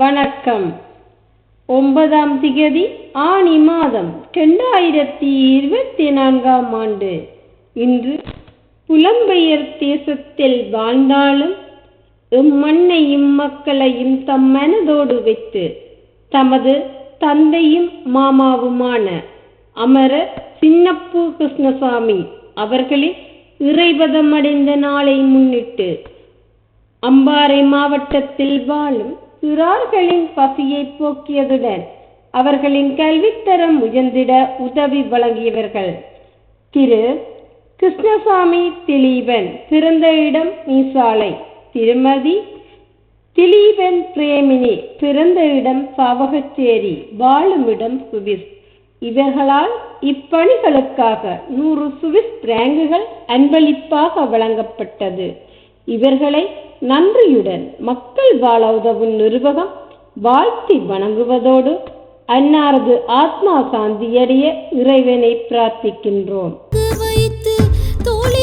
வணக்கம். ஒன்பதாம் திகதி ஆனி மாதம் ரெண்டாயிரத்தி இருபத்தி நான்காம் ஆண்டு. இன்று புலம்பெயர் தேசத்தில் வாழ்ந்தாலும் இம்மண்ணை மக்களையும் தம் மனதோடு வைத்து தமது தந்தையும் மாமாவுமான அமரர் சின்னப்பூ கிருஷ்ணசாமி அவர்களே இறைபதமடைந்த நாளை முன்னிட்டு அம்பாறை மாவட்டத்தில் வாழும் சிறார்களின் பசியை போக்கியதுடன் அவர்களின் கல்வித்தரம் உயர்ந்திட உதவி வழங்கியவர்கள். திரு. கிருஷ்ணசாமி திலீபன் பிறந்த இடம் மீசாலை. திருமதி திலீபன் பிரேமினி பிறந்த இடம் சாவகச்சேரி வாழுமிடம் சுவிஸ். இவர்களால் இப்பணிகளுக்காக நூறு சுவிஸ் பிராங்குகள் அன்பளிப்பாக வழங்கப்பட்டது. இவர்களை நன்றியுடன் மக்கள் வாழ உதவும் நிருபகம் வாழ்த்தி வணங்குவதோடு அன்னாரது ஆத்மா சாந்தியடைய இறைவனை பிரார்த்திக்கின்றோம். வைத்து தோழி